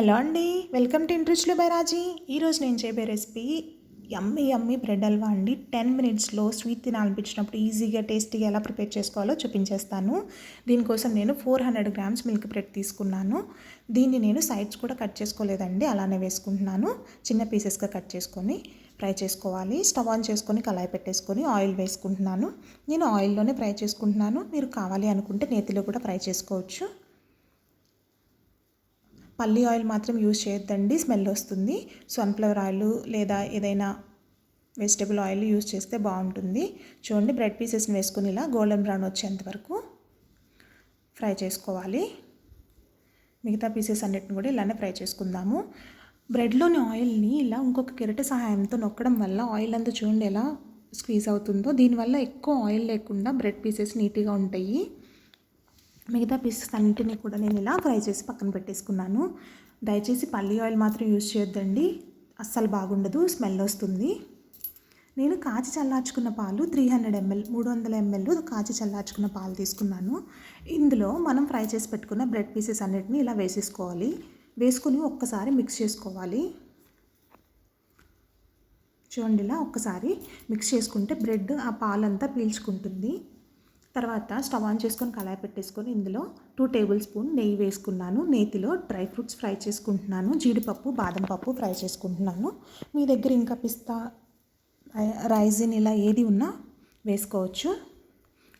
Hello అండి welcome to ఇంట్రెస్ట్లో by Raji. ఈరోజు నేను చెప్పే recipe yummy yummy bread halwa అండి. టెన్ మినిట్స్లో స్వీట్ తినాలనిపించినప్పుడు ఈజీగా టేస్టీగా ఎలా ప్రిపేర్ చేసుకోవాలో చూపించేస్తాను. దీనికోసం నేను four hundred grams milk bread తీసుకున్నాను. దీన్ని నేను సైడ్స్ కూడా కట్ చేసుకోలేదండి అలానే వేసుకుంటున్నాను. చిన్న పీసెస్గా కట్ చేసుకొని ఫ్రై చేసుకోవాలి. స్టవ్ ఆన్ చేసుకొని కళాయి పెట్టేసుకొని ఆయిల్ వేసుకుంటున్నాను. నేను ఆయిల్లోనే ఫ్రై చేసుకుంటున్నాను. మీరు కావాలి అనుకుంటే నేతిలో కూడా ఫ్రై చేసుకోవచ్చు. పల్లి ఆయిల్ మాత్రం యూజ్ చేయొద్దండి స్మెల్ వస్తుంది. సన్ఫ్లవర్ ఆయిల్ లేదా ఏదైనా వెజిటబుల్ ఆయిల్ యూజ్ చేస్తే బాగుంటుంది. చూడండి బ్రెడ్ పీసెస్ని వేసుకుని ఇలా గోల్డెన్ బ్రౌన్ వచ్చేంత వరకు ఫ్రై చేసుకోవాలి. మిగతా పీసెస్ అన్నిటిని కూడా ఇలానే ఫ్రై చేసుకుందాము. బ్రెడ్లోని ఆయిల్ని ఇలా ఇంకొక కిరట సహాయంతో నొక్కడం వల్ల ఆయిల్ అంతా చూడండి ఎలా స్క్వీజ్ అవుతుందో. దీనివల్ల ఎక్కువ ఆయిల్ లేకుండా బ్రెడ్ పీసెస్ నీట్గా ఉంటాయి. మిగతా పీసెస్ అన్నింటినీ కూడా నేను ఇలా ఫ్రై చేసి పక్కన పెట్టేసుకున్నాను. దయచేసి పల్లి ఆయిల్ మాత్రం యూజ్ చేయొద్దండి. అస్సలు బాగుండదు స్మెల్ వస్తుంది. నేను కాచి చల్లార్చుకున్న పాలు త్రీ హండ్రెడ్ ఎంఎల్ మూడు వందల ఎంఎల్ కాచి చల్లార్చుకున్న పాలు తీసుకున్నాను. ఇందులో మనం ఫ్రై చేసి పెట్టుకున్న బ్రెడ్ పీసెస్ అన్నిటిని ఇలా వేసేసుకోవాలి. వేసుకుని ఒక్కసారి మిక్స్ చేసుకోవాలి. చూడండి ఇలా ఒక్కసారి మిక్స్ చేసుకుంటే బ్రెడ్ ఆ పాలంతా పీల్చుకుంటుంది. తర్వాత స్టవ్ ఆన్ చేసుకొని కళాయి పెట్టేసుకొని ఇందులో టూ టేబుల్ స్పూన్ నెయ్యి వేసుకున్నాను. నేతిలో డ్రై ఫ్రూట్స్ ఫ్రై చేసుకుంటున్నాను. జీడిపప్పు బాదం పప్పు ఫ్రై చేసుకుంటున్నాను. మీ దగ్గర ఇంకా పిస్తా రైజిన్ ఇలా ఏది ఉన్నా వేసుకోవచ్చు.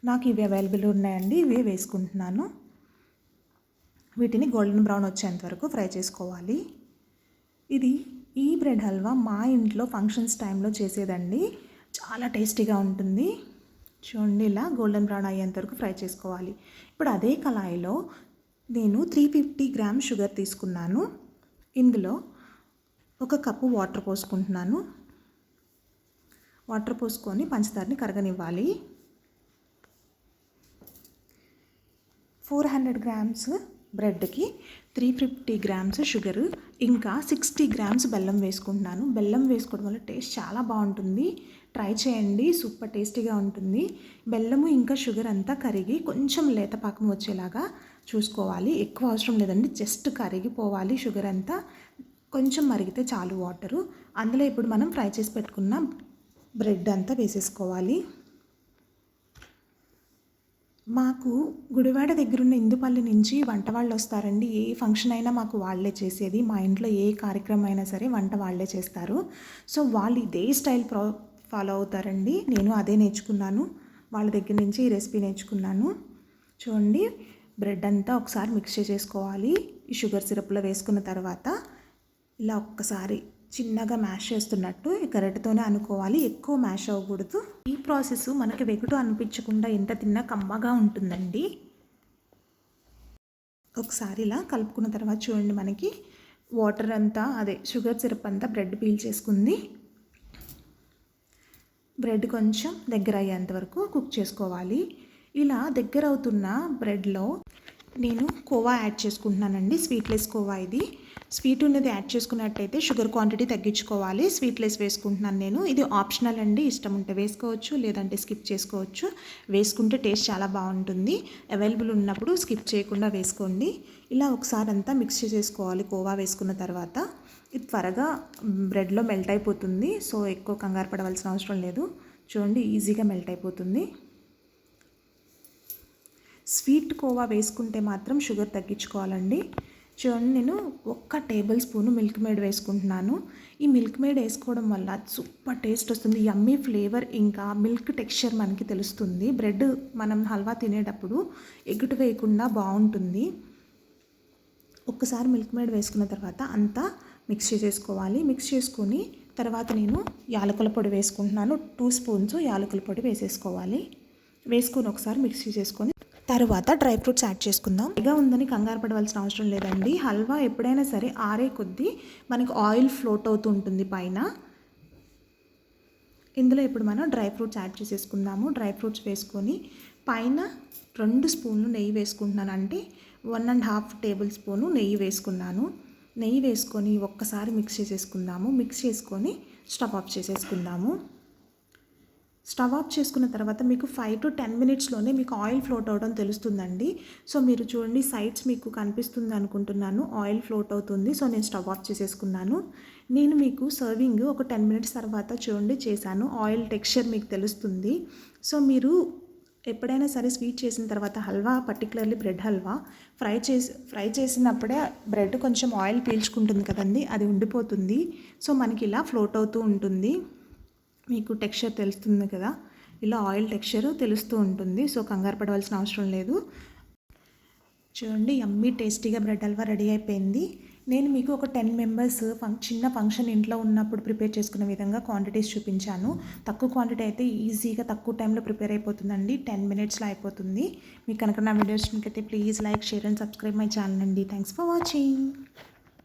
నాకు ఇవి అవైలబుల్ ఉన్నాయండి ఇవి వేసుకుంటున్నాను. వీటిని గోల్డెన్ బ్రౌన్ వచ్చేంత వరకు ఫ్రై చేసుకోవాలి. ఇది ఈ బ్రెడ్ హల్వా మా ఇంట్లో ఫంక్షన్స్ టైంలో చేసేదండి. చాలా టేస్టీగా ఉంటుంది. చూడండి ఇలా గోల్డెన్ బ్రౌన్ అయ్యేంత వరకు ఫ్రై చేసుకోవాలి. ఇప్పుడు అదే కళాయిలో నేను త్రీ ఫిఫ్టీ గ్రామ్ షుగర్ తీసుకున్నాను. ఇందులో ఒక కప్పు వాటర్ పోసుకుంటున్నాను. వాటర్ పోసుకొని పంచదారని కరగనివ్వాలి. ఫోర్ హండ్రెడ్ గ్రామ్స్ బ్రెడ్కి త్రీ ఫిఫ్టీ గ్రామ్స్ షుగర్ ఇంకా సిక్స్టీ గ్రామ్స్ బెల్లం వేసుకుంటున్నాను. బెల్లం వేసుకోవడం వల్ల టేస్ట్ చాలా బాగుంటుంది. ట్రై చేయండి సూపర్ టేస్టీగా ఉంటుంది. బెల్లము ఇంకా షుగర్ అంతా కరిగి కొంచెం లేత పాకం వచ్చేలాగా చూసుకోవాలి. ఎక్కువ అవసరం లేదండి జస్ట్ కరిగిపోవాలి షుగర్ అంతా. కొంచెం మరిగితే చాలు వాటరు. అందులో ఇప్పుడు మనం ఫ్రై చేసి పెట్టుకున్న బ్రెడ్ అంతా వేసేసుకోవాలి. మాకు గుడివాడ దగ్గరున్న ఇందుపల్లి నుంచి వంట వాళ్ళు వస్తారండి. ఏ ఫంక్షన్ అయినా మాకు వాళ్ళే చేసేది. మా ఇంట్లో ఏ కార్యక్రమం అయినా సరే వంట వాళ్ళే చేస్తారు. సో వాళ్ళు ఇదే స్టైల్ ప్రో ఫాలో అవుతారండి. నేను అదే నేర్చుకున్నాను. వాళ్ళ దగ్గర నుంచి ఈ రెసిపీ నేర్చుకున్నాను. చూడండి. బ్రెడ్ అంతా ఒకసారి మిక్స్ చేసుకోవాలి ఈ షుగర్ సిరప్లో వేసుకున్న తర్వాత ఇలా ఒక్కసారి చిన్నగా మ్యాష్ చేస్తున్నట్టు గరిటతోనే అనుకోవాలి. ఎక్కువ మ్యాష్ అవ్వకూడదు. ఈ ప్రాసెస్ మనకి వెగుటు అనిపించకుండా ఎంత తిన్నా కమ్మగా ఉంటుందండి. ఒకసారి ఇలా కలుపుకున్న తర్వాత చూడండి మనకి వాటర్ అంతా అదే షుగర్ సిరప్ అంతా బ్రెడ్ పీల్ చేసుకుంది. బ్రెడ్ కొంచెం దగ్గర అయ్యేంత వరకు కుక్ చేసుకోవాలి. ఇలా దగ్గర అవుతున్న బ్రెడ్లో నేను కోవా యాడ్ చేసుకుంటున్నానండి. స్వీట్లెస్ కోవా ఇది. స్వీట్ ఉన్నది యాడ్ చేసుకున్నట్టయితే షుగర్ క్వాంటిటీ తగ్గించుకోవాలి. స్వీట్లెస్ వేసుకుంటున్నాను నేను. ఇది ఆప్షనల్ అండి. ఇష్టం ఉంటే వేసుకోవచ్చు లేదంటే స్కిప్ చేసుకోవచ్చు. వేసుకుంటే టేస్ట్ చాలా బాగుంటుంది. అవైలబుల్ ఉన్నప్పుడు స్కిప్ చేయకుండా వేసుకోండి. ఇలా ఒకసారి అంతా మిక్స్ చేసుకోవాలి కోవా వేసుకున్న తర్వాత. ఇది త్వరగా బ్రెడ్లో మెల్ట్ అయిపోతుంది. సో ఎక్కువ కంగారు పడవలసిన అవసరం లేదు. చూడండి ఈజీగా మెల్ట్ అయిపోతుంది. స్వీట్ కోవా వేసుకుంటే మాత్రం షుగర్ తగ్గించుకోవాలండి. చూడండి నేను ఒక్క టేబుల్ స్పూన్ మిల్క్ మేడ్ వేసుకుంటున్నాను. ఈ మిల్క్ మేడ్ వేసుకోవడం వల్ల సూపర్ టేస్ట్ వస్తుంది యమ్మీ ఫ్లేవర్ ఇంకా మిల్క్ టెక్స్చర్ మనకి తెలుస్తుంది. బ్రెడ్ మనం హల్వా తినేటప్పుడు ఎగుటు వేయకుండా బాగుంటుంది. ఒక్కసారి మిల్క్ మేడ్ వేసుకున్న తర్వాత అంతా మిక్స్ చేసేసుకోవాలి. మిక్స్ చేసుకొని తర్వాత నేను యాలకుల పొడి వేసుకుంటున్నాను. టూ స్పూన్స్ యాలకుల పొడి వేసేసుకోవాలి. వేసుకొని ఒకసారి మిక్స్ చేసుకొని తర్వాత డ్రై ఫ్రూట్స్ యాడ్ చేసుకుందాం. ఇగా ఉందని కంగారు పడవలసిన అవసరం లేదండి. హల్వా ఎప్పుడైనా సరే ఆరే కొద్దీ మనకు ఆయిల్ ఫ్లోట్ అవుతూ ఉంటుంది పైన. ఇందులో ఇప్పుడు మనం డ్రై ఫ్రూట్స్ యాడ్ చేసేసుకుందాము. డ్రై ఫ్రూట్స్ వేసుకొని పైన రెండు స్పూన్లు నెయ్యి వేసుకుంటున్నాను. అంటే one and half tablespoon నెయ్యి వేసుకున్నాను. నెయ్యి వేసుకొని ఒక్కసారి మిక్స్ చేసేసుకుందాము. మిక్స్ చేసుకొని స్టవ్ ఆఫ్ చేసేసుకుందాము. స్టవ్ ఆఫ్ చేసుకున్న తర్వాత మీకు ఫైవ్ టు టెన్ మినిట్స్లోనే మీకు ఆయిల్ ఫ్లోట్ అవడం తెలుస్తుందండి. సో మీరు చూడండి సైడ్స్ మీకు కనిపిస్తుంది అనుకుంటున్నాను. ఆయిల్ ఫ్లోట్ అవుతుంది. సో నేను స్టవ్ ఆఫ్ చేసేసుకున్నాను. నేను మీకు సర్వింగ్ ఒక టెన్ మినిట్స్ తర్వాత చూడండి చేశాను. ఆయిల్ టెక్స్చర్ మీకు తెలుస్తుంది. సో మీరు ఎప్పుడైనా సరే స్వీట్ చేసిన తర్వాత halwa particularly bread halwa fry చేసి ఫ్రై చేసినప్పుడే బ్రెడ్ కొంచెం ఆయిల్ పీల్చుకుంటుంది కదండి అది ఉండిపోతుంది. సో మనకి ఇలా ఫ్లోట్ అవుతూ ఉంటుంది. మీకు టెక్స్చర్ తెలుస్తుంది కదా? ఇలా ఆయిల్ టెక్స్చర్ తెలుస్తూ ఉంటుంది. సో కంగారు పడవలసిన అవసరం లేదు. చూడండి యమ్మీ టేస్టీగా బ్రెడ్ హల్వా రెడీ అయిపోయింది. నేను మీకు ఒక టెన్ మెంబర్స్ ఫంక్ చిన్న ఫంక్షన్ ఇంట్లో ఉన్నప్పుడు ప్రిపేర్ చేసుకునే విధంగా క్వాంటిటీస్ చూపించాను. తక్కువ క్వాంటిటీ అయితే ఈజీగా తక్కువ టైంలో ప్రిపేర్ అయిపోతుందండి. టెన్ మినిట్స్లో అయిపోతుంది. మీకు కనుక నా వీడియోస్ అయితే please like share and subscribe my channel అండి. Thanks for watching.